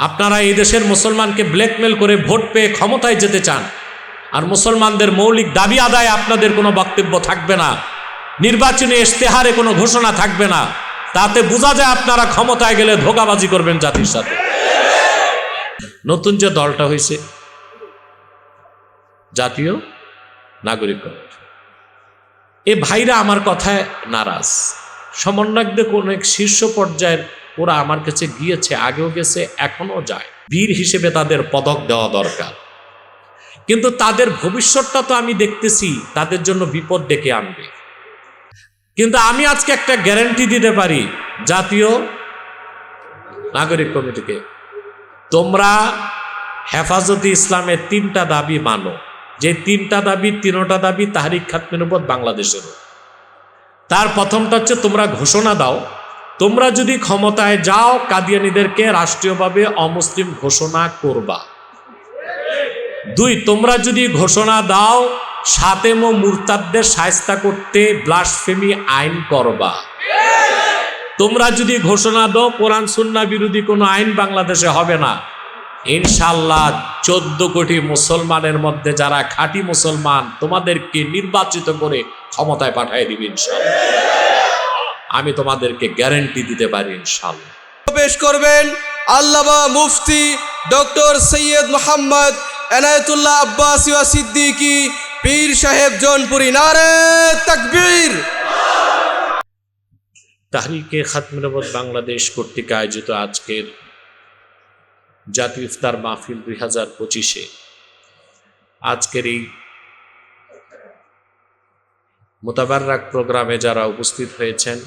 আপনারা এই দেশের মুসলমানকে ব্ল্যাকমেল করে ভোট পেয়ে ক্ষমতায় যেতে চান। আর মুসলমানদের মৌলিক দাবি আদায় আপনাদের কোনো বক্তব্য থাকবে না। নির্বাচনী ইশতেহারে কোনো ঘোষণা থাকবে না। তাতে বোঝা যায় আপনারা ক্ষমতায় গেলে ধোকাবাজি করবেন জাতির সাথে। নতুন যে দলটা হয়েছে জাতীয় নাগরিক এ ভাইরা আমার কথায় নারাজ। সমন্বয়কদের কোন এক শীর্ষ পর্যায়ের ওরা আমার কাছে গিয়েছে, আগেও গেছে এখনও যায়। বীর হিসেবে তাদের পদক দেওয়া দরকার। কিন্তু তাদের ভবিষ্যৎটা তো আমি দেখতেছি, তাদের জন্য বিপদ ডেকে আনবে। কিন্তু আমি আজকে একটা গ্যারান্টি দিতে পারি, জাতীয় নাগরিক কমিটিকে, তোমরা হেফাজতে ইসলামের তিনটা দাবি মানো। যে তিনটা দাবি, তিনোটা দাবি তাহারিক খাতমের উপর বাংলাদেশেরও। তার প্রথমটা হচ্ছে তোমরা ঘোষণা দাও তোমরা যদি ক্ষমতায় যাও, কাদিয়ানিদেরকে রাষ্ট্রীয়ভাবে অমুসলিম ঘোষণা করবা। দুই, তোমরা যদি ঘোষণা দাও, সাতেম ও মুরতাদদের সায়স্তা করতে ব্লাসফেমি আইন করবা। তোমরা যদি ঘোষণা দাও, কোরআন সুন্না বিরোধী কোনো আইন বাংলাদেশে হবে না। ইনশাল্লাহ চোদ্দ কোটি মুসলমানের মধ্যে যারা খাঁটি মুসলমান, তোমাদেরকে নির্বাচিত করে ক্ষমতায় পাঠিয়ে দিবে ইনশাল্লাহ আমি তোমাদেরকে গ্যারেন্টি দিতে পারি ইনশাল্লাহ পেশ করবেন আল্লামা মুফতি ডক্টর সৈয়দ মোহাম্মদ এনায়তুল্লাহ আব্বাস সিদ্দিকী পীর সাহেব জনপুরি নারে তাকবীর। তাহরিকে খাতমিনবদ বাংলাদেশ কর্তৃক আয়োজিত আজকের জাতীয় ইফতার মাহফিল দুই হাজার পঁচিশে। আজকের এই মোতাবাররাক প্রোগ্রামে যারা উপস্থিত হয়েছেন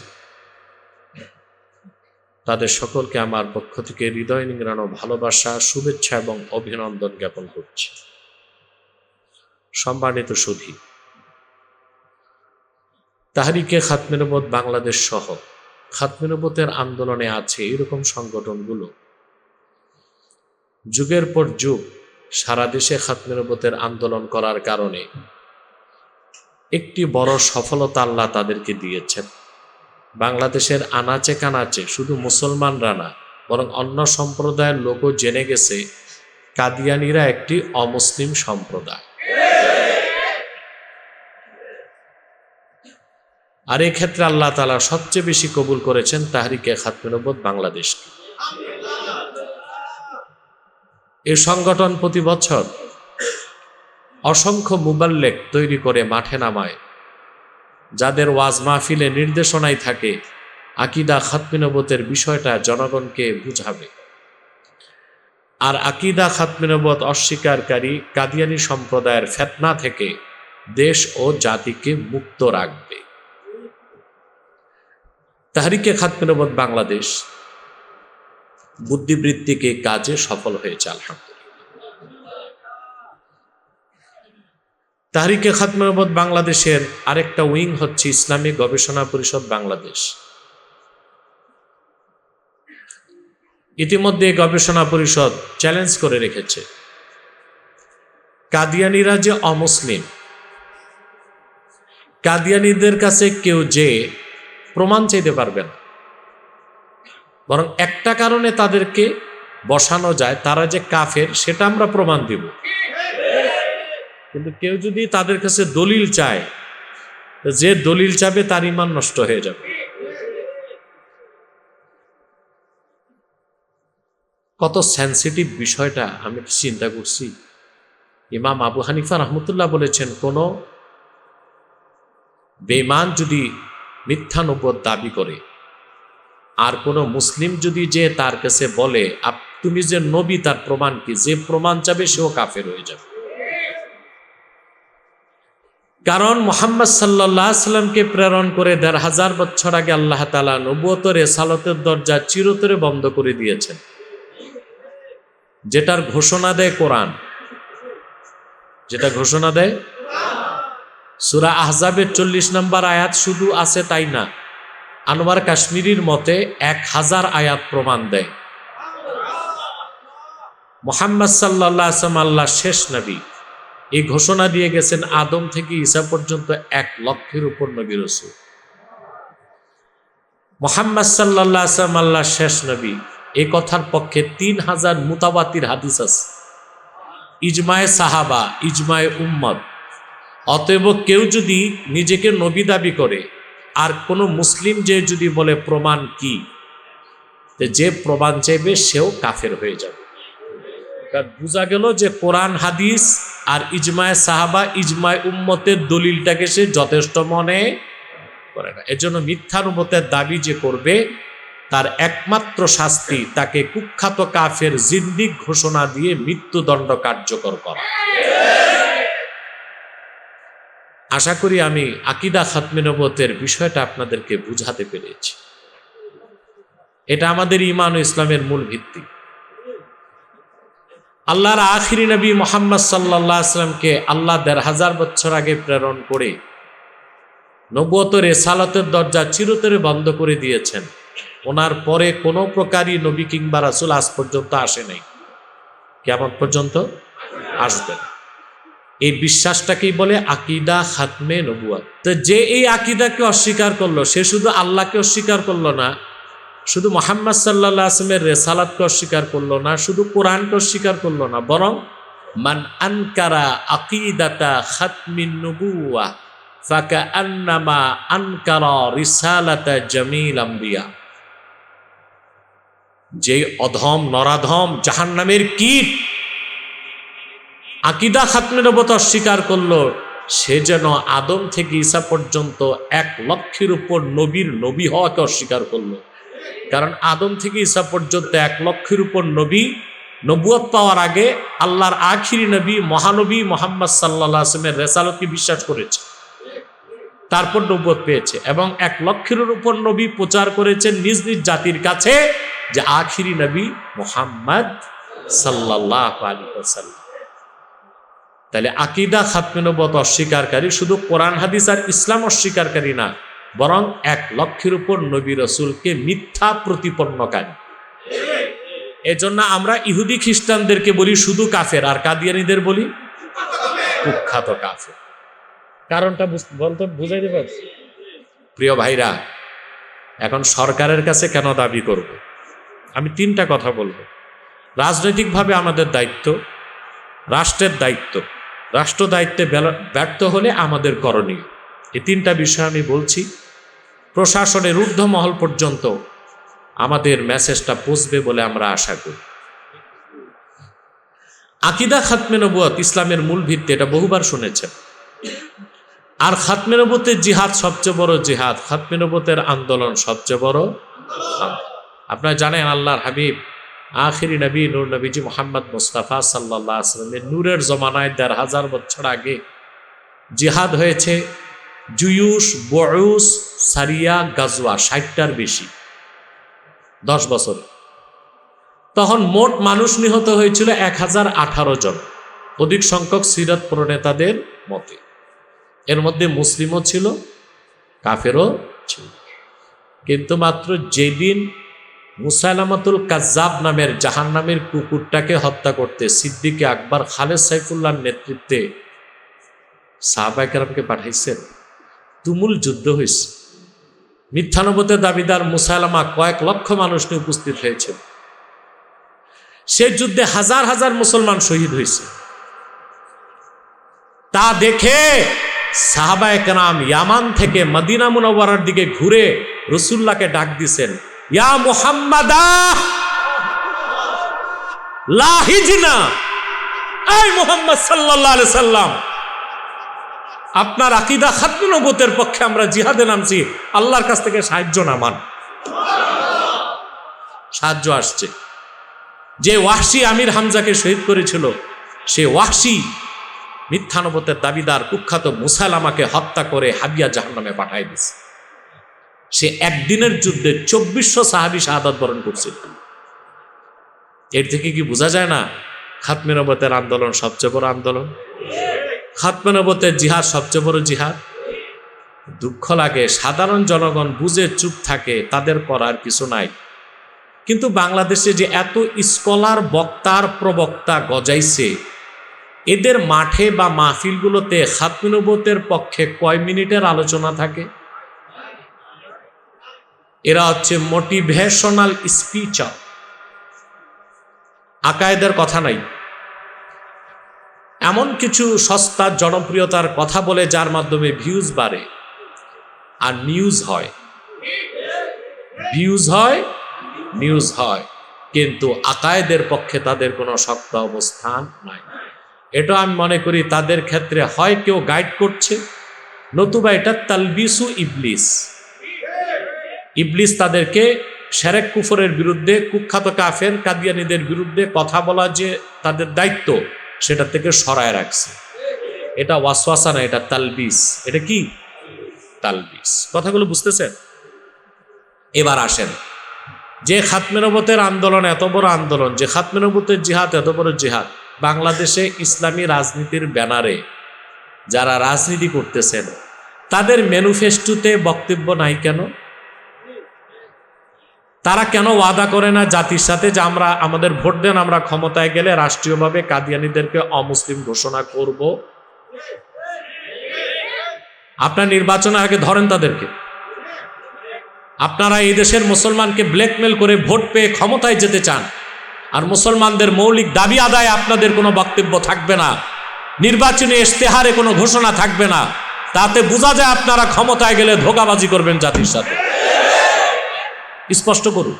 তাদের সকলকে আমার পক্ষ থেকে হৃদয় নিংড়ানো ভালোবাসা, শুভেচ্ছা এবং অভিনন্দন জ্ঞাপন করছি। সম্মানিত সুধী, তাহারিকে খাতমেনবত বাংলাদেশ সহ খাতমেনবতের আন্দোলনে আছে এরকম সংগঠনগুলো। যুগের পর যুগ সারা দেশে খাতমেনবতের আন্দোলন করার কারণে একটি বড় সফলতা আল্লাহ তাদেরকে দিয়েছেন। বাংলাদেশের আনাচে কানাচে শুধু মুসলমানরা না, বরং অন্য সম্প্রদায়ের লোকও জেনে গেছে, কাদিয়ানিরা একটি অমুসলিম সম্প্রদায়। আর ক্ষেত্রে আল্লাহ তালা সবচেয়ে বেশি কবুল করেছেন তাহরিকে খাতমিনবত বাংলাদেশকে। এই সংগঠন প্রতি বছর অসংখ্য মুবাল্লেক তৈরি করে মাঠে নামায়। যাদের ওয়াজ মাহফিলে নির্দেশনায় থাকে, আকিদা খাতমিনবতের বিষয়টা জনগণকে বুঝাবে। আর আকিদা খাতমিনবত অস্বীকারী কাদিয়ানি সম্প্রদায়ের ফেতনা থেকে দেশ ও জাতিকে মুক্ত রাখবে। তাহারিকে খাতমিনবত বাংলাদেশ বুদ্ধিবৃত্তিকে কাজে সফল হয়েছে, আলহামদুলিল্লাহ। তাহারিকে খাতমিনবত বাংলাদেশের আরেকটা উইং হচ্ছে ইসলামী গবেষণা পরিষদ বাংলাদেশ। ইতিমধ্যে গবেষণা পরিষদ চ্যালেঞ্জ করে রেখেছে। কাদিয়ানিরা যে অমুসলিম, কাদিয়ানিদের কাছে কেউ যে প্রমাণ চাইতে পারবে না, বরং একটা কারণে তাদেরকে বসানো যায়, তারা যে কাফের, সেটা আমরা প্রমাণ দিব। কিন্তু কেউ যদি তাদের কাছে দলিল চায় যে দলিল চাবে তার ইমান নষ্ট হয়ে যাবে। কত সেন্সিটিভ বিষয়টা আমি চিন্তা করছি। ইমাম আবু হানিফা রহমতুল্লাহ বলেছেন, কোন বেমান যদি মিথ্যা নব্বত দাবি করে, আর কোন মুসলিম যদি যে তার কাছে বলে তুমি যে নবী, তার প্রমাণ কি? যে প্রমাণ চাবে সেও কাফের হয়ে যাবে। কারণ মোহাম্মদ সাল্লাহ সাল্লামকে প্রেরণ করে দেড় হাজার বছর আগে আল্লাহ তালা নবুয়তর সালতের দরজা চিরতরে বন্ধ করে দিয়েছেন। যেটার ঘোষণা দেয় কোরআন। যেটা ঘোষণা দেয়? সুরা আহজাবের চল্লিশ নম্বর আয়াত শুধু আছে তাই না, আনোয়ার কাশ্মীরির মতে এক হাজার আয়াত প্রমাণ দেয়। মোহাম্মদ সাল্লাহ আসলাম আল্লাহ শেষ নবী। এই ঘোষণা দিয়ে গেছেন আদম থেকে ঈসা পর্যন্ত এক লক্ষের উপর নবী রসুল। মোহাম্মদ সাল্লাহ আসলাম আল্লাহ শেষ নবী। এই কথার পক্ষে তিন হাজার মুতাবাতির হাদিস আছে। ইজমায়ে সাহাবা, ইজমায়ে উম্মত। অতএব কেউ যদি নিজেকে নবী দাবি করে, আর কোনো মুসলিম যে যদি বলে প্রমাণ কি যে প্রমাণ চাইবে সেও কাফের হয়ে যাবে। বোঝা গেল যে কোরআন, হাদিস আর ইজমায় সাহাবা, ইজমায় উম্মতের দলিলটাকে সে যথেষ্ট মনে করে না। এজন্য মিথ্যানুমতের দাবি যে করবে, তার একমাত্র শাস্তি তাকে কুখ্যাত কাফের জিন্দিক ঘোষণা দিয়ে মৃত্যুদণ্ড কার্যকর করা। আশা করি আমি আকিদা খাতমিনবতের বিষয়টা আপনাদেরকে বুঝাতে পেরেছি। এটা আমাদের ইমান ও ইসলামের মূল ভিত্তি। আল্লাহর আখিরি নবী মোহাম্মদ সাল্লাহ আসলামকে আল্লাহ দেড় হাজার বছর আগে প্রেরণ করে নবত রেসালতের দরজা চিরতরে বন্ধ করে দিয়েছেন। ওনার পরে কোনো প্রকারই নবী কিংবা রাসুল আজ পর্যন্ত আসে নাই। কেমন পর্যন্ত আসবেন এই বিশ্বাসটাকেই বলে আকিদা খাতমে নবুয়াত। তো যে এই আকিদাকে অস্বীকার করল, সে শুধু আল্লাহকে অস্বীকার করল না শুধু মোহাম্মদ সাল্লাহ আসলামের রেসালাতকে অস্বীকার করল না, শুধু কোরআনকে অস্বীকার করল না, বরং মান আনকারা আকিদাতা খাতমিন নবুয়া ফাকা আন্নামা আনকারা রিসালাতা জামিল আম্বিয়া। যে অধম নরাধম জাহান্নামের কীট আকিদা খাতমের নবত অস্বীকার করল, সে যেন আদম থেকে ঈসা পর্যন্ত এক লক্ষের উপর নবীর নবী হওয়াকে অস্বীকার করল। কারণ আদম থেকে ঈসা পর্যন্ত এক লক্ষের উপর নবী নবুয়ত পাওয়ার আগে আল্লাহর আখিরি নবী, মহানবী মোহাম্মদ সাল্লাহ আসলামের রেসালতকে বিশ্বাস করেছে। তারপর নবুয়ত পেয়েছে এবং এক লক্ষের উপর নবী প্রচার করেছেন নিজ নিজ জাতির কাছে যে আখিরি নবী মোহাম্মদ সাল্লাহ তাহলে আকিদা খাতমেনবত অস্বীকারী, শুধু কোরআন, হাদিস আর ইসলাম অস্বীকারী না। বরং এক লক্ষের উপর নবী রসুলকে মিথ্যা প্রতিপন্নকারী এজন্য আমরা ইহুদি খ্রিস্টানদেরকে বলি শুধু কাফের, আর কাদিয়ানিদের বলি কুখ্যাত কাফের। কারণটা বলতে বুঝাইতে পারছি প্রিয় ভাইরা, এখন সরকারের কাছে কেন দাবি করব? আমি তিনটা কথা বলব। রাজনৈতিকভাবে আমাদের দায়িত্ব, রাষ্ট্রের দায়িত্ব। রাষ্ট্র দায়িত্বে ব্যর্থ হলে আমাদের করণীয়। এই তিনটা বিষয় আমি বলছি। প্রশাসনের ঊর্ধ্বমহল পর্যন্ত আমাদের মেসেজটা পৌঁছবে বলে আমরা আশা করি। আকিদা খাতমে নবুয়ত ইসলামের মূল ভিত্তি, এটা বহুবার শুনেছেন। আর খাতমে নবুতের জিহাদ সবচেয়ে বড় জিহাদ, খাতমে নবুতের আন্দোলন সবচেয়ে বড়। আপনারা জানেন আল্লাহর হাবিব, আখিরি নবী, নূর নবীজি মোহাম্মদ মুস্তাফা সাল্লাহ আসলামের নূরের জমানায় দেড় হাজার বছর আগে জিহাদ হয়েছে। জুয়ুস বয়ুস সারিয়া, গাজওয়া, ষাটটার বেশি। দশ বছর। তখন মোট মানুষ নিহত হয়েছিল এক হাজার আঠারো জন। অধিক সংখ্যক সিরাত প্রণেতাদের মতে। এর মধ্যে মুসলিমও ছিল, কাফেরও ছিল। কিন্তু মাত্র যেদিন মুসাইলামাতুল কাজ্জাব নামের জাহান নামের কুকুরটাকে হত্যা করতে সিদ্দিকে আকবর খালেদ সাইফুল্লাহর নেতৃত্বে সাহাবাইকারকে পাঠাইছেন তুমুল যুদ্ধ হয়েছে। মিথ্যানবতের দাবিদার মুসাইলামা কয়েক লক্ষ মানুষ নিয়ে উপস্থিত হয়েছে সে যুদ্ধে হাজার হাজার মুসলমান শহীদ হয়েছে। তা দেখে সাহাবা একরাম ইয়ামান থেকে মদিনা মুনওয়ারার দিকে ঘুরে রসুল্লাহকে ডাক দিছেন ইয়া মুহাম্মাদা মুহাম্মদ সাল্লাল্লাহু আলাইহি সাল্লাম। আপনার আকিদা খাতমে পক্ষে আমরা জিহাদে নামছি, আল্লাহর কাছ থেকে সাহায্য নামান সাহায্য আসছে। যে ওয়াহশি আমির হামজাকে শহীদ করেছিল, সে ওয়াহশি মিথ্যানবতের দাবিদার কুখ্যাত মুসালামাকে হত্যা করে হাবিয়া জাহান্নামে পাঠাই দিছে। সে একদিনের যুদ্ধে চব্বিশশো সাহাবি শাহাদাত বরণ করছিল এর থেকে কি বোঝা যায় না, খাতমে নবতের আন্দোলন সবচেয়ে বড় আন্দোলন? খাতমে নবতের জিহাদ সবচেয়ে বড় জিহাদ? দুঃখ লাগে, সাধারণ জনগণ বুঝে চুপ থাকে, তাদের করার কিছু নাই। কিন্তু বাংলাদেশে যে এত স্কলার বক্তার প্রবক্তা গজাইছে, এদের মাঠে বা মাহফিলগুলোতে খাতমিনবতের পক্ষে কয় মিনিটের আলোচনা থাকে? এরা হচ্ছে মোটিভেশনাল স্পিচার আকায়েদের কথা নাই। এমন কিছু সস্তা জনপ্রিয়তার কথা বলে যার মাধ্যমে ভিউজ বাড়ে আর নিউজ হয়। ভিউজ হয় নিউজ হয়। কিন্তু আকায়েদের পক্ষে তাদের কোনো শক্ত অবস্থান নাই। এটা আমি মনে করি তাদের ক্ষেত্রে হয় কেউ গাইড করছে, নতুবা এটা তালবিসু ইবলিস। ইবলিস তাদেরকে সেরেক কুফরের বিরুদ্ধে, কুখ্যাত কাফের কাদিয়ানিদের বিরুদ্ধে কথা বলা যে তাদের দায়িত্ব। সেটা থেকে সরায় রাখছে। এটা ওয়াসওয়াসা না, এটা তালবিস। এটা কি? তালবিস। কথাগুলো বুঝতেছেন? এবার আসেন। যে খাতমেনবতের আন্দোলন এত বড় আন্দোলন, যে খাতমেনবতের জিহাদ এত বড় জিহাদ, বাংলাদেশে ইসলামী রাজনীতির ব্যানারে যারা রাজনীতি করতেছেন, তাদের ম্যানিফেস্টোতে বক্তব্য নাই কেন? তারা কেন ওয়াদা করে না জাতির সাথে যে আমরা, আমাদের ভোট দেন, আমরা ক্ষমতায় গেলে রাষ্ট্রীয়ভাবে কাদিয়ানিদেরকে অমুসলিম ঘোষণা করব? আপনার নির্বাচনের আগে ধরেন তাদেরকে। আপনারা এই দেশের মুসলমানকে ব্ল্যাকমেল করে ভোট পেয়ে ক্ষমতায় যেতে চান। আর মুসলমানদের মৌলিক দাবি আদায় আপনাদের কোনো বক্তব্য থাকবে না। নির্বাচনী ইশতেহারে কোনো ঘোষণা থাকবে না। তাতে বোঝা যায় আপনারা ক্ষমতায় গেলে ধোকাবাজি করবেন জাতির সাথে। স্পষ্ট করুন।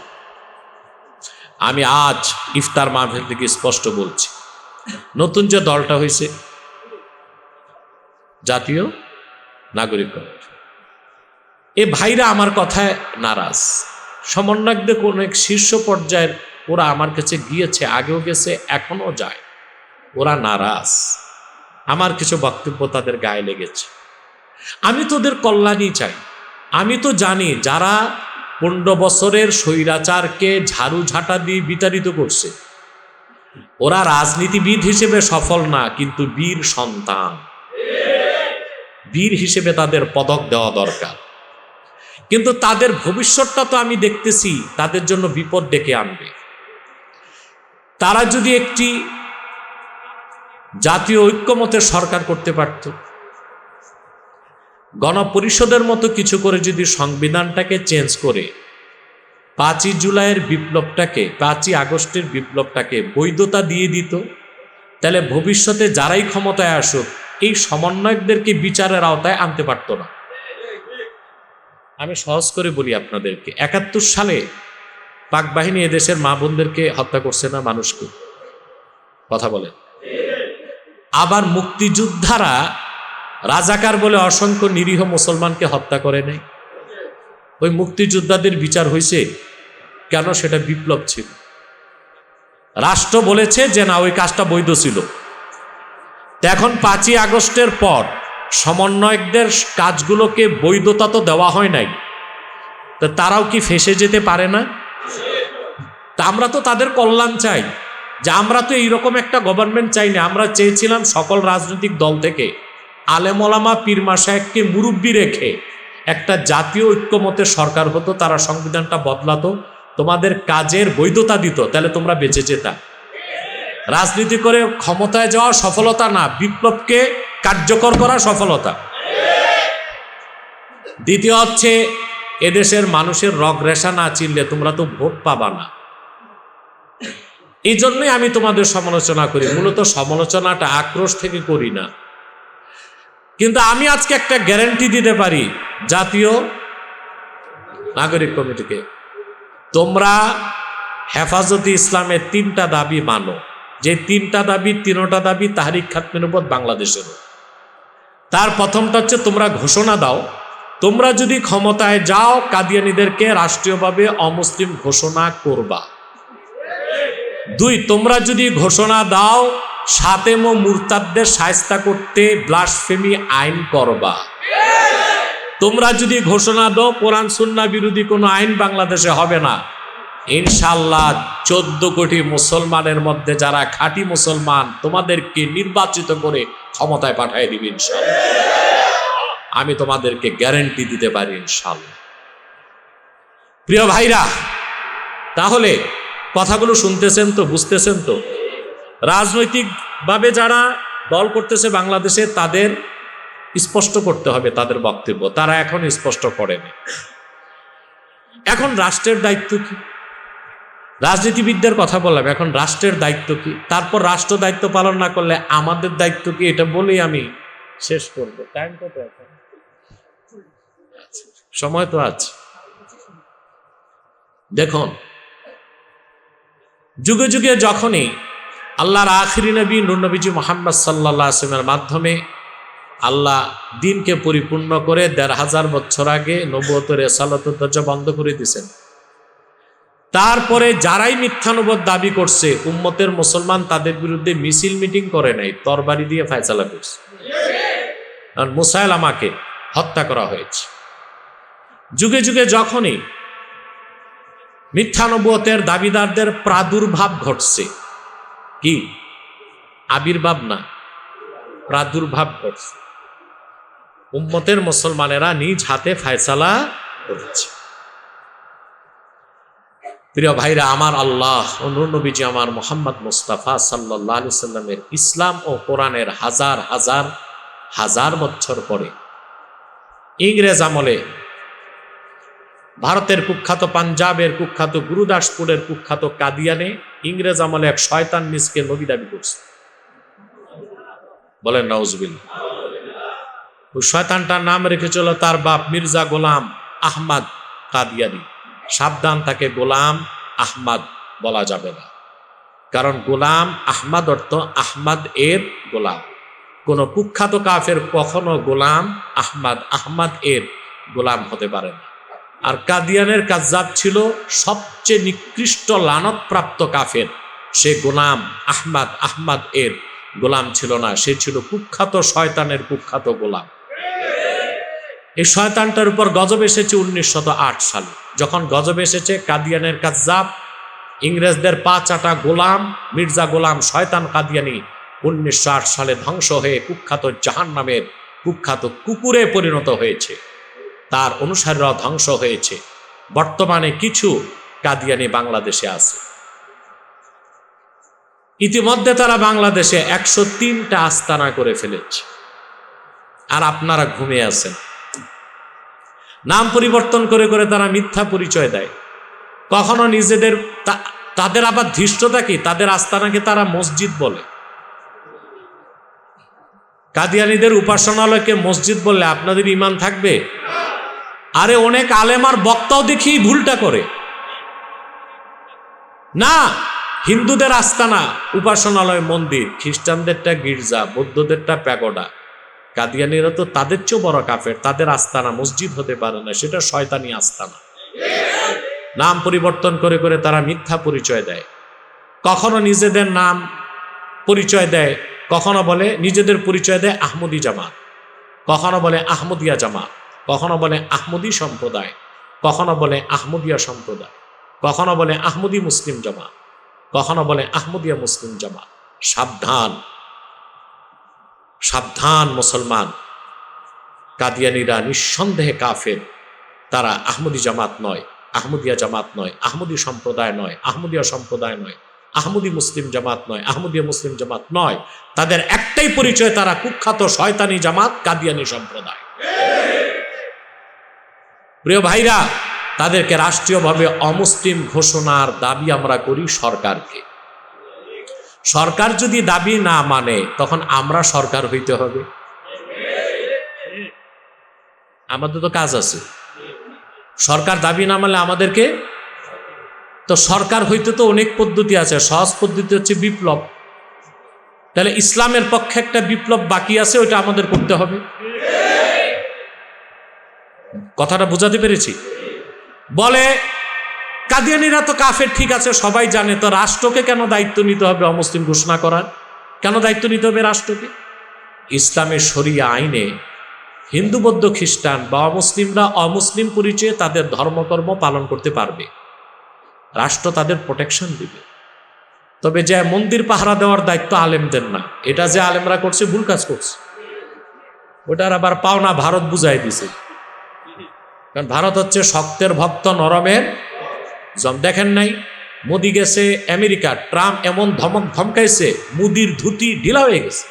আমি আজ ইফতার মাহফিল থেকে স্পষ্ট বলছি। নতুন যে দলটা হয়েছে, জাতীয় নাগরিক এ ভাইরা আমার কথায় নারাজ। সমন্বয়কদের কোন এক শীর্ষ পর্যায়ের ওরা আমার কাছে গিয়েছে, আগেও গেছে এখনও যায়। ওরা নারাজ। আমার কিছু বক্তব্য তাদের গায়ে লেগেছে। আমি তোদের কল্যাণই চাই। আমি তো জানি যারা পনেরো বছরের স্বৈরাচারকে ঝাড়ু ঝাঁটা দিয়ে বিতাড়িত করছে। ওরা রাজনীতিবিদ হিসেবে সফল না, কিন্তু বীর সন্তান। বীর হিসেবে তাদের পদক দেওয়া দরকার। কিন্তু তাদের ভবিষ্যৎটা তো আমি দেখতেছি, তাদের জন্য বিপদ ডেকে আনবে। তারা যদি একটি জাতীয় ঐক্যমতের সরকার করতে পারত গণপরিষদের মতো কিছু করে যদি সংবিধানটাকে চেঞ্জ করে, পাঁচই জুলাইয়ের বিপ্লবটাকে, পাঁচই আগস্টের বিপ্লবটাকে বৈধতা দিয়ে দিত, তাহলে ভবিষ্যতে যারাই ক্ষমতায় আসুক, এই সমন্বয়কদেরকে বিচারের আওতায় আনতে পারত না। আমি সহজ করে বলি আপনাদেরকে, একাত্তর সালে পাক বাহিনী এদেশের মা বোনদেরকে হত্যা করছে না মানুষকে? কথা বলেন। আবার মুক্তিযোদ্ধারা রাজাকার বলে অসংখ্য নিরীহ মুসলমানকে হত্যা করে নাই। ওই মুক্তিযোদ্ধাদের বিচার হয়েছে কেন সেটা বিপ্লব ছিল। রাষ্ট্র বলেছে যে না, ওই কাজটা বৈধ ছিল। এখন পাঁচই আগস্টের পর সমন্বয়কদের কাজগুলোকে বৈধতা তো দেওয়া হয় নাই। তো তারাও কি ফেসে যেতে পারে না? তা আমরা তো তাদের কল্যাণ চাই। যে আমরা তো এইরকম একটা গভর্নমেন্ট চাই না আমরা চেয়েছিলাম সকল রাজনৈতিক দল থেকে আলেমলামা পীরমা সাহেবকে মুরব্বী রেখে একটা জাতীয় ঐক্যমতের সরকার হতো, তারা সংবিধানটা বদলাতো, তোমাদের কাজের বৈধতা দিত, তাহলে তোমরা বেঁচে যেতা। রাজনীতি করে ক্ষমতায় যাওয়া সফলতা না, বিপ্লবকে কার্যকর করা সফলতা। দ্বিতীয় হচ্ছে, এদেশের মানুষের রগ রেশা না চিনলে তোমরা তো ভোট পাবা না। এই জন্যই আমি তোমাদের সমালোচনা করি, মূলত সমালোচনাটা আক্রোশ থেকে করি না। কিন্তু আমি আজকে একটা গ্যারান্টি দিতে পারি, জাতীয় নাগরিক কমিটিকে, তোমরা হেফাজতে ইসলামের তিনটা দাবি মানো। যে তিনটা দাবি তিনটা দাবি তাহারিক খাতমের উপর বাংলাদেশের। তার প্রথমটা হচ্ছে তোমরা ঘোষণা দাও। তোমরা যদি ক্ষমতায় যাও, কাদিয়ানিদেরকে রাষ্ট্রীয়ভাবে অমুসলিম ঘোষণা করবা। দুই, তোমরা যদি ঘোষণা দাও সাতেম মুরতাদদের সায়স্তা করতে ব্লাসফেমি আইন করবা। তোমরা যদি ঘোষণা দাও, কোরআন সুন্না বিরোধী কোনো আইন বাংলাদেশে হবে না। ইনশাল্লাহ চোদ্দ কোটি মুসলমানের মধ্যে যারা খাঁটি মুসলমান, তোমাদেরকে নির্বাচিত করে ক্ষমতায় পাঠিয়ে দিবে ইনশাল্লাহ আমি তোমাদেরকে গ্যারেন্টি দিতে পারি ইনশাল্লাহ প্রিয় ভাইরা, তাহলে কথাগুলো শুনতেছেন তো, বুঝতেছেন তো? রাজনৈতিকভাবে যারা দল করতেছে বাংলাদেশে, তাদের স্পষ্ট করতে হবে তাদের বক্তব্য। তারা এখন স্পষ্ট করেনি। এখন রাষ্ট্রের দায়িত্ব কি? রাজনীতিবিদদের কথা বললাম, এখন রাষ্ট্রের দায়িত্ব কি? তারপর রাষ্ট্র দায়িত্ব পালন না করলে আমাদের দায়িত্ব কি? এটা বলেই আমি শেষ করব। টাইম কত এখন? সময় তো আছে। দেখুন, যুগে যুগে যখনই আল্লাহর আখিরি নবী নুরনবীজি মোহাম্মদ সাল্লাহ আসলামের মাধ্যমে আল্লাহ দিনকে পরিপূর্ণ করে দেড় হাজার বছর আগে নবুয়তের এসালত দরজা বন্ধ করে দিয়েছেন। তারপরে যারাই মিথ্যানুবোধ দাবি করছে, উম্মতের মুসলমান তাদের বিরুদ্ধে মিছিল মিটিং করে নাই, তরবারি দিয়ে ফায়সালা করছে। মুসাইল আমাকে হত্যা করা হয়েছে। যুগে যুগে যখনই মিথ্যানুবতের দাবিদারদের প্রাদুর্ভাব ঘটছে কি? আবির্ভাব না, প্রাদুর্ভাব ঘটছে উম্মতের মুসলমানেরা নিজ হাতে ফায়সালা করেছে। প্রিয় ভাইরা, আমার আল্লাহ ও নবীজি আমার মোহাম্মদ মুস্তাফা সাল্লাহ আলি সাল্লামের ইসলাম ও কোরআনের হাজার হাজার হাজার বছর পরে ইংরেজ আমলে ভারতের কুখ্যাত পাঞ্জাবের কুখ্যাত গুরুদাসপুরের কুখ্যাত কাদিয়ানে ইংরেজ আমলে এক শয়তান মিসকে নবী দাবি করছে। বলেন নওজবিল ওই শয়তানটার নাম রেখেছিল তার বাপ মির্জা গোলাম আহমদ কাদিয়ানি। সাবধান, তাকে গোলাম আহমদ বলা যাবে না। কারণ গোলাম আহমদ অর্থ আহমদ এর গোলাম। কোন কুখ্যাত কাফের কখনো গোলাম আহমদ আহমদ এর গোলাম হতে পারে না। আর কাদিয়ানের কাজাব ছিল সবচেয়ে নিকৃষ্ট লানতপ্রাপ্ত কাফের। সে গোলাম আহমাদ আহমদ এর গোলাম ছিল না, সে ছিল কুখ্যাত শয়তানের কুখ্যাত গোলাম। এই শয়তানটার উপর গজব এসেছে উনিশশত সালে। যখন গজব এসেছে, কাদিয়ানের কাজাব ইংরেজদের পা চাটা গোলাম, মির্জা গোলাম শয়তান কাদিয়ানি উনিশশো আট সালে ধ্বংস হয়ে কুখ্যাত জাহান নামের কুখ্যাত কুকুরে পরিণত হয়েছে। তার অনুসারীরাও ধ্বংস হয়েছে। বর্তমানে কিছু কাদিয়ানি বাংলাদেশে আছে। ইতিমধ্যে তারা বাংলাদেশে একশো তিনটা আস্তানা করে ফেলেছে। আর আপনারা ঘুমিয়ে আছেন। নাম পরিবর্তন করে করে তারা মিথ্যা পরিচয় দেয়। কখনো নিজেদের তাদের আবার ধৃষ্টতা কি? তাদের আস্তানাকে তারা মসজিদ বলে। কাদিয়ানিদের উপাসনালয়কে মসজিদ বললে আপনাদের ইমান থাকবে? আরে অনেক আলেমার বক্তাও দেখি ভুলটা করে। না, হিন্দুদের আস্তানা, উপাসনালয় মন্দির, খ্রিস্টানদেরটা গির্জা, বৌদ্ধদেরটা প্যাগোডা। কাদিয়ানিরা তো তাদের চেয়েও বড় কাফের, তাদের আস্তানা মসজিদ হতে পারে না, সেটা শয়তানি আস্তানা। নাম পরিবর্তন করে করে তারা মিথ্যা পরিচয় দেয়। কখনো নিজেদের নাম পরিচয় দেয়, কখনো বলে নিজেদের পরিচয় দেয় আহমদি জামাত। কখনো বলে আহমদিয়া জামাত। কখনো বলে আহমদি সম্প্রদায়, কখনো বলে আহমদিয়া সম্প্রদায়, কখনো বলে আহমদি মুসলিম জামাত, কখনো বলে আহমদিয়া মুসলিম জামাত। সাবধান সাবধান মুসলমান। কাদিয়ানিরা নিঃসন্দেহে কাফের। তারা আহমদি জামাত নয়, আহমদিয়া জামাত নয়, আহমদি সম্প্রদায় নয়, আহমদিয়া সম্প্রদায় নয়, আহমদি মুসলিম জামাত নয়, আহমদিয়া মুসলিম জামাত নয়। তাদের একটাই পরিচয়, তারা কুখ্যাত শয়তানি জামাত কাদিয়ানি সম্প্রদায়। প্রিয় ভাইরা, তাদেরকে রাষ্ট্রীয়ভাবে অমুসলিম ঘোষণার দাবি আমরা করি সরকারকে। সরকার যদি দাবি না মানে তখন আমরা সরকার হইতে হবে। আমাদের তো কাজ আছে। সরকার দাবি না মানলে আমাদেরকে? তো সরকার হইতে তো অনেক পদ্ধতি আছে। সহজ পদ্ধতি হচ্ছে বিপ্লব। তাহলে ইসলামের পক্ষে একটা বিপ্লব বাকি আছে, ওইটা আমাদের করতে হবে। কথাটা বোঝাতে পেরেছি? বলে, কাদিয়ানিরা তো কাফের, ঠিক আছে, সবাই জানে, তো রাষ্ট্রকে কেন দায়িত্ব নিতে হবে অমুসলিম ঘোষণা করার? কেন দায়িত্ব নিতে হবে রাষ্ট্রকে? ইসলামের শরিয়া আইনে হিন্দু, বৌদ্ধ, খ্রিস্টান বা অমুসলিমরা অমুসলিম পরিচয়ে তাদের ধর্মকর্ম পালন করতে পারবে। রাষ্ট্র তাদের প্রোটেকশন দিবে। তবে যে মন্দির পাহারা দেওয়ার দায়িত্ব আলেমদের না, এটা যে আলেমরা করছে, ভুল কাজ করছে। ওটার আবার পাওনা ভারত বুঝাই দিছে। কারণ ভারত হচ্ছে শক্তের ভক্ত, নরমের জম দেখেন নাই? মোদি গেছে আমেরিকা, ট্রাম্প এমন ধমক ধমকাইছে, মুদির ধুতি ঢিলা হয়ে গেছে।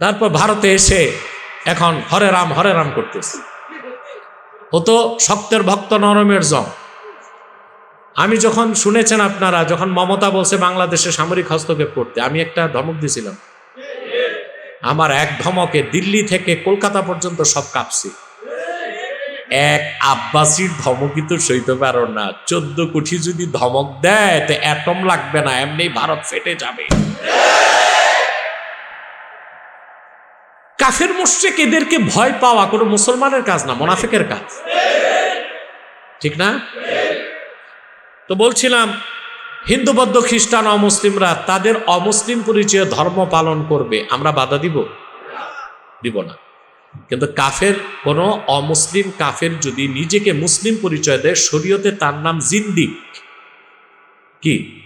তারপর ভারতে এসে এখন হরে রাম হরে রাম করতেছে। ও তো শক্তের ভক্ত, নরমের জম। আমি যখন শুনেছেন আপনারা, যখন মমতা বলছে বাংলাদেশে সামরিক হস্তক্ষেপ করতে, আমি একটা ধমক দিয়েছিলাম আমার এক ধমকে দিল্লি থেকে কলকাতা পর্যন্ত সব কাঁপছি। এক আব্বাসির ধমকই তো সইতে পারো না। চোদ্দ কোটি যদি ধমক দেয়, তো অ্যাটম লাগবে না, এমনি ভারত ফেটে যাবে। কাফের মুশ্রিক এদেরকে ভয় পাওয়া কোনো মুসলমানের কাজ না, মোনাফিকের কাজ। ঠিক না? তো বলছিলাম হিন্দু, বৌদ্ধ, খ্রিস্টান, অমুসলিমরা তাদের অমুসলিম পরিচয়ে ধর্ম পালন করবে। আমরা বাধা দিব? দিব না। কিন্তু কাফের, কোনো অমুসলিম কাফের যদি নিজেকে মুসলিম পরিচয় দেয়, শরীয়তে তার নাম জিন্দিক কি?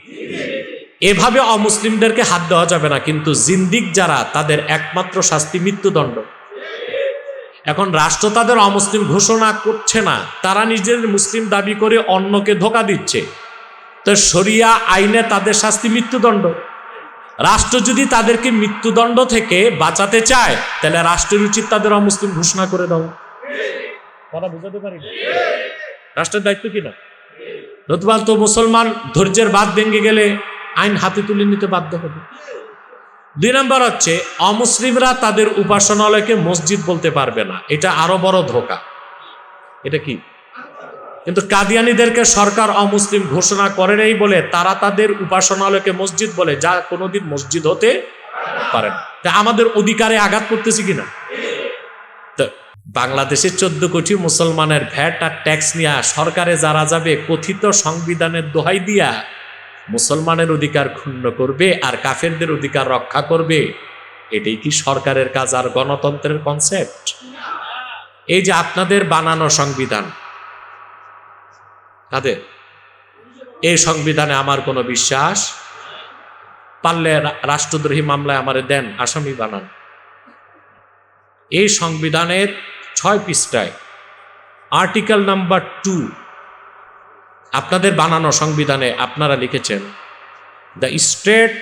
এভাবে অমুসলিমদেরকে হাত দেওয়া যাবে না। কিন্তু জিন্দিক যারা, তাদের একমাত্র শাস্তি মৃত্যুদণ্ড। এখন রাষ্ট্র তাদের অমুসলিম ঘোষণা করছে না। তারা নিজের মুসলিম দাবি করে অন্যকে ধোকা দিচ্ছে। তো শরিয়া আইনে তাদের শাস্তি মৃত্যুদণ্ড। রাষ্ট্র যদি তাদেরকে মৃত্যুদণ্ড থেকে বাঁচাতে চায়, তাহলে রাষ্ট্রের উচিত তাদের অমুসলিম ঘোষণা করে দাও কথা বুঝাতে পারি? রাষ্ট্রের দায়িত্ব কি না? নতুবা তো মুসলমান ধৈর্যের বাদ ভেঙে গেলে আইন হাতে তুলে নিতে বাধ্য হবে। দুই নম্বর হচ্ছে, অমুসলিমরা তাদের উপাসনালয়কে মসজিদ বলতে পারবে না। এটা আরও বড় ধোকা। এটা কি? কিন্তু কাদিয়ানিদেরকে সরকার অমুসলিম ঘোষণা করে নেই বলে তারা তাদের উপাসনালয়কে মসজিদ বলে, যা কোনোদিন মসজিদ হতে পারে না। আমাদের অধিকারে আঘাত করতেছি কিনা? তো বাংলাদেশের চোদ্দ কোটি মুসলমানের ভ্যাট আর ট্যাক্স নিয়ে সরকারে যারা যাবে, কথিত সংবিধানের দোহাই দিয়া মুসলমানের অধিকার ক্ষুণ্ণ করবে আর কাফেরদের অধিকার রক্ষা করবে, এটাই কি সরকারের কাজ আর গণতন্ত্রের কনসেপ্ট এই যে আপনাদের বানানো সংবিধান তাদের এই সংবিধানে আমার কোনো বিশ্বাস? পারলে রাষ্ট্রদ্রোহী মামলায় আমারে দেন, আসামি বানান। এই সংবিধানের ছয় পৃষ্ঠায় আর্টিকেল নাম্বার টু, আপনাদের বানানো সংবিধানে আপনারা লিখেছেন, the state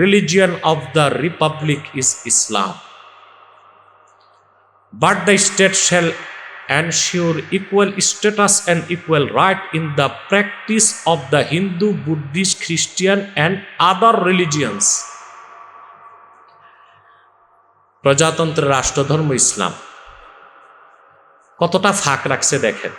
religion of the republic is Islam, but the state shall ensure equal status and equal right in the practice of the Hindu, Buddhist, Christian, and other religions. প্রজাতন্ত্রের রাষ্ট্রধর্ম ইসলাম। কতটা ফাঁক রাখছে দেখেন।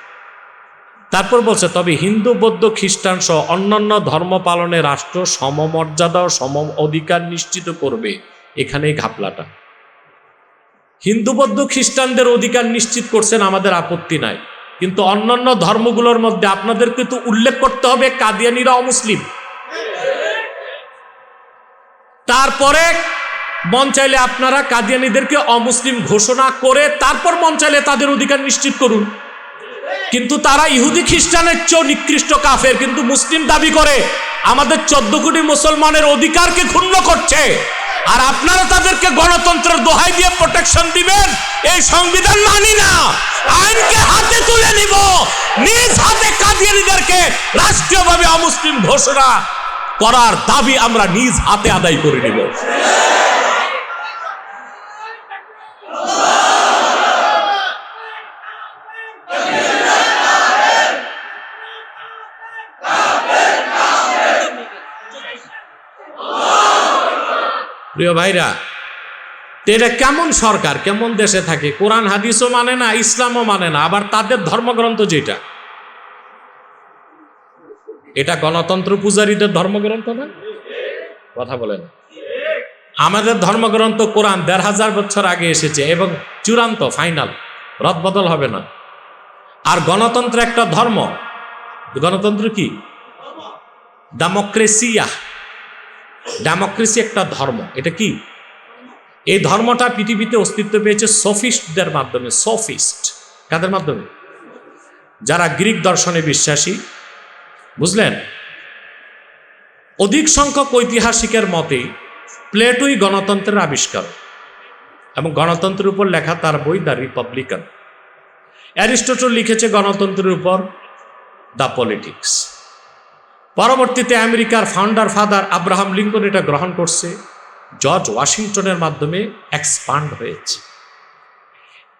তারপর বলছে তবে হিন্দু বৌদ্ধ খ্রিস্টান সহ অন্যান্য ধর্ম পালনে রাষ্ট্র সমমর্যাদা ও সম অধিকার নিশ্চিত করবে। এখানেই ঘাপলাটা। হিন্দু বৌদ্ধ খ্রিস্টানদের অধিকার নিশ্চিত করছেন আমাদের আপত্তি নাই। কিন্তু অন্যান্য ধর্মগুলোর মধ্যে আপনাদেরকে তো উল্লেখ করতে হবে কাদিয়ানিরা অমুসলিম। তারপরে মন চাইলে আপনারা কাদিয়ানিদেরকে অমুসলিম ঘোষণা করে তারপর মন চাইলে তাদের অধিকার নিশ্চিত করুন। কিন্তু তারা ইহুদি খ্রিস্টানের চেয়েও নিকৃষ্ট কাফের, কিন্তু মুসলিম দাবি করে, আমাদের চোদ্দ কোটি মুসলমানের অধিকারকে ক্ষুণ্ণ করছে। আর আপনারা তাদেরকে গণতন্ত্রের দোহাই দিয়ে প্রোটেকশন দিবেন, এই সংবিধান মানি না। আইনকে হাতে তুলে নিব, নিজ হাতে কাদিয়ানিদেরকে রাষ্ট্রীয়ভাবে অমুসলিম ঘোষণা করার দাবি আমরা নিজ হাতে আদায় করে নিব। প্রিয় ভাইরা এটা কেমন সরকার? কেমন দেশে থাকে? কোরআন, হাদিসও মানে না, ইসলামও মানে না, আবার তাদের ধর্মগ্রন্থ যেটা? এটা গণতন্ত্র পূজারীদের ধর্মগ্রন্থ না? কথা বলেন। আমাদের ধর্মগ্রন্থ কোরআন দেড় হাজার বছর আগে এসেছে এবং চূড়ান্ত, ফাইনাল, রদবদল হবে না। আর গণতন্ত্র একটা ধর্ম। গণতন্ত্র কি? ডেমোক্রেসিয়া। ডেমোক্রেসি একটা ধর্ম। এটা কি? এই ধর্মটা পৃথিবীতে অস্তিত্ব পেয়েছে সফিস্টদের মাধ্যমে, সফিস্ট। কাদের মাধ্যমে? যারা গ্রিক দর্শনে বিশ্বাসী। বুঝলেন? অধিক সংখ্যক ঐতিহাসিকের মতে, প্লেটোই গণতন্ত্রের আবিষ্কার এবং গণতন্ত্রের উপর লেখা তার বই দ্য রিপাবলিকান। অ্যারিস্টোটল লিখেছে গণতন্ত্রের উপর দ্য পলিটিক্স। পরবর্তীতে আমেরিকার ফাউন্ডার ফাদার আব্রাহাম লিঙ্কন এটা গ্রহণ করছে। জর্জ ওয়াশিংটনের মাধ্যমে এক্সপান্ড হয়েছে।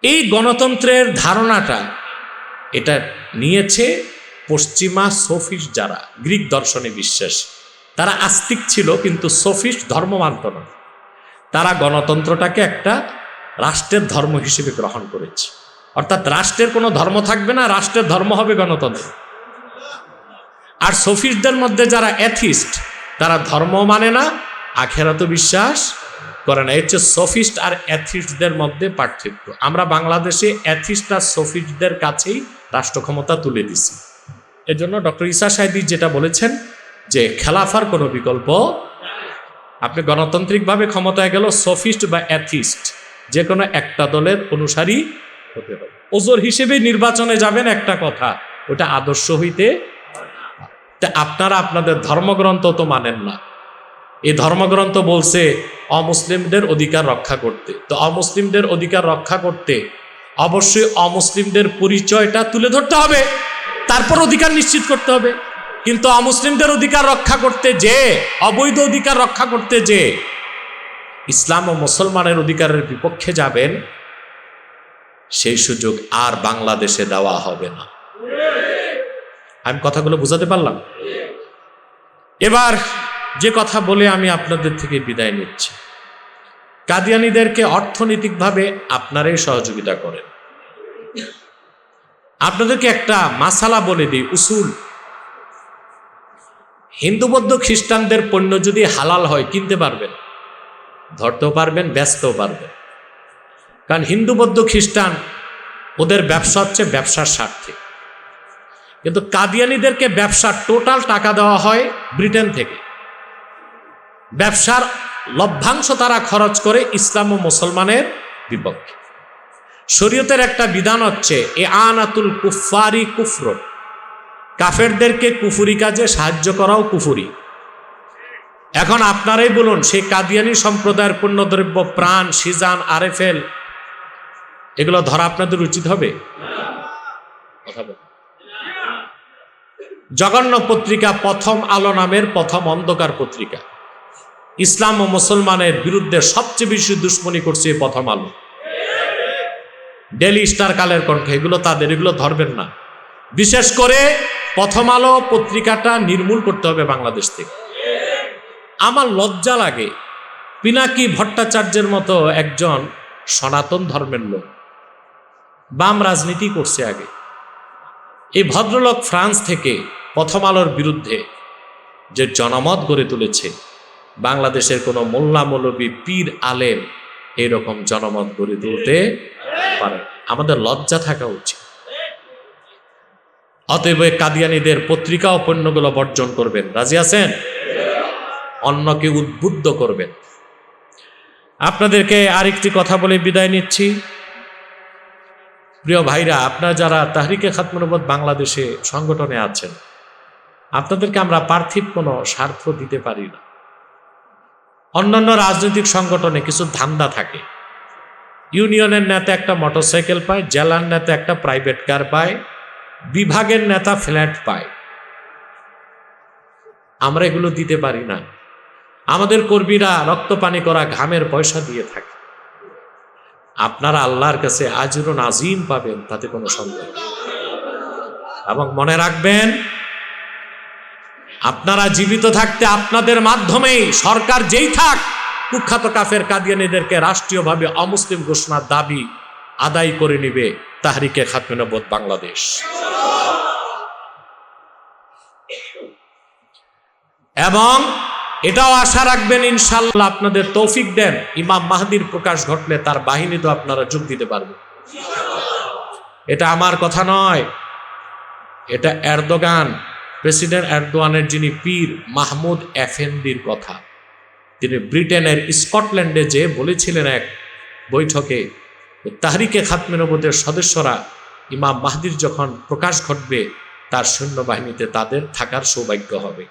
এই গণতন্ত্রের ধারণাটা এটা নিয়েছে পশ্চিমা সোফিস যারা, গ্রিক দর্শনে বিশ্বাস। তারা আস্তিক ছিল কিন্তু সোফিস ধর্ম মানত না। তারা গণতন্ত্রটাকে একটা রাষ্ট্রের ধর্ম হিসেবে গ্রহণ করেছে। অর্থাৎ রাষ্ট্রের কোনো ধর্ম থাকবে না, রাষ্ট্রের ধর্ম হবে গণতন্ত্র। আর সোফিস্টদের মধ্যে যারা অ্যাথিস্ট তারা ধর্ম মানে না আখেরাত বিশ্বাস করে না। এর হচ্ছে সোফিস্ট আর অ্যাথিস্টদের মধ্যে পার্থক্য। আমরা বাংলাদেশে অ্যাথিস্ট আর সোফিস্টদের কাছেই রাষ্ট্র ক্ষমতা তুলে দিছি। এজন্য ডক্টর ইসা সাহেদি যেটা বলেছেন যে, খেলাফার কোনো বিকল্প আপনি গণতান্ত্রিকভাবে ক্ষমতায় গেল সোফিস্ট বা অ্যাথিস্ট যে কোনো একটা দলের অনুসারী হতে হবে। ওজোর হিসেবে নির্বাচনে যাবেন একটা কথা, ওটা আদর্শ হইতে তা আপনারা আপনাদের ধর্মগ্রন্থ তো মানেন না। এই ধর্মগ্রন্থ বলছে অমুসলিমদের অধিকার রক্ষা করতে। তো অমুসলিমদের অধিকার রক্ষা করতে অবশ্যই অমুসলিমদের পরিচয়টা তুলে ধরতে হবে। তারপর অধিকার নিশ্চিত করতে হবে। কিন্তু অমুসলিমদের অধিকার রক্ষা করতে যে, অবৈধ অধিকার রক্ষা করতে যে, ইসলাম ও মুসলমানের অধিকারের বিপক্ষে যাবেন, সেই সুযোগ আর বাংলাদেশে দেওয়া হবে না। আমি কথাগুলো বুঝাতে পারলাম? এবার যে কথা বলে আমি আপনাদের থেকে বিদায় নিচ্ছি। কাদিয়ানিদেরকে অর্থনৈতিকভাবে আপনারাই সহযোগিতা করেন। আপনাদেরকে একটা মাসালা বলে দিই, উসুল। হিন্দু, বৌদ্ধ, খ্রিস্টানদের পণ্য যদি হালাল হয়, কিনতে পারবেন। ধরতেও পারবেন ব্যস্তও পারবেন। কারণ হিন্দু, বৌদ্ধ, খ্রিস্টান, ওদের ব্যবসা হচ্ছে ব্যবসার স্বার্থে। কিন্তু কাদিয়ানিদেরকে ব্যবসার টোটাল টাকা দেওয়া হয় ব্রিটেন থেকে। ব্যবসার লভ্যাংশ তারা খরচ করে ইসলাম ও মুসলমানের বিপক্ষে। শরীয়তের একটা বিধান হচ্ছে, এ আনাতুল কুফারি কুফর। কাফেরদেরকে কুফুরি কাজে সাহায্য করাও কুফুরি। এখন আপনারাই বলুন, সেই কাদিয়ানি সম্প্রদায়ের পণ্যদ্রব্য, প্রাণ, সিজান আরেফেল এগুলো ধরা আপনাদের উচিত হবে? কথা বলুন। জঘন্য পত্রিকা প্রথম আলো নামের প্রথম অন্ধকার পত্রিকা। ইসলাম ও মুসলমানের বিরুদ্ধে সবচেয়ে বেশি দুশ্মনী করছে এই প্রথম আলো। ডেলি স্টার কালের কণ্ঠ, এগুলো তাদের, এগুলো ধরবেন না। বিশেষ করে প্রথম আলো পত্রিকাটা নির্মূল করতে হবে বাংলাদেশ থেকে। আমার লজ্জা লাগে, পিনাকি ভট্টাচার্যের মতো একজন সনাতন ধর্মের লোক। বাম রাজনীতি করছে আগে। এই ভদ্রলোক ফ্রান্স থেকে প্রথম আলোর বিরুদ্ধে যে জনমত গড়ে তুলেছে, বাংলাদেশের কোনো মোল্লা মৌলবী পীর আলেম এরকম জনমত গড়ে তুলতে পারে। আমাদের লজ্জা থাকা উচিত। অতএব কাদিয়ানীদের পত্রিকা ও পণ্যগুলো বর্জন করবেন। রাজি আছেন? অন্যকে উদ্বুদ্ধ করবেন। আপনাদেরকে আরেকটি কথা বলে বিদায় নিচ্ছি। প্রিয় ভাইরা, আপনারা যারা তাহরিকে খাতমনবদ বাংলাদেশে সংগঠনে আছেন আপনাদেরকে আমরা পার্থিব কোনো স্বার্থ দিতে পারি না। অন্যান্য রাজনৈতিক সংগঠনে কিছু ধান্দা থাকে। ইউনিয়নের নেতা একটা মোটরসাইকেল পায়, জেলার নেতা একটা প্রাইভেট কার পায়, বিভাগের নেতা ফ্ল্যাট পায়। আমরা এগুলো দিতে পারি না। আমাদের কর্মীরা রক্ত পানি করা ঘামের পয়সা দিয়ে থাকে। আপনারা আল্লাহর কাছে আজরুন আজিম পাবেন, তাতে কোনো সন্দেহ। এবং মনে রাখবেন আপনারা জীবিত থাকতে আপনাদের মাধ্যমেই সরকার যেই থাক, কুখ্যাত কাফের কাদিয়ানিদেরকে রাষ্ট্রীয়ভাবে অমুসলিম ঘোষণার দাবি আদায় করে নিবে তাহারিকে তাহরিকে খাতমিনবোধ বাংলাদেশ। এবং এটাও আশা রাখবেন ইনশাল্লাহ আপনাদের তৌফিক দেন, ইমাম মাহাদির প্রকাশ ঘটলে তার বাহিনী তো আপনারা যোগ দিতে পারবেন এটা আমার কথা নয়, এটা এরদোগান। প্রেসিডেন্ট এরদোয়ানের যিনি পীর মাহমুদ এফেন্দির কথা, তিনি ব্রিটেনের স্কটল্যান্ডে যে বলেছিলেন এক বৈঠকে তাহরিকে খাতমিনবদের সদস্যরা ইমাম মাহদির যখন প্রকাশ ঘটবে, তার সৈন্যবাহিনীতে তাদের থাকার সৌভাগ্য হবে।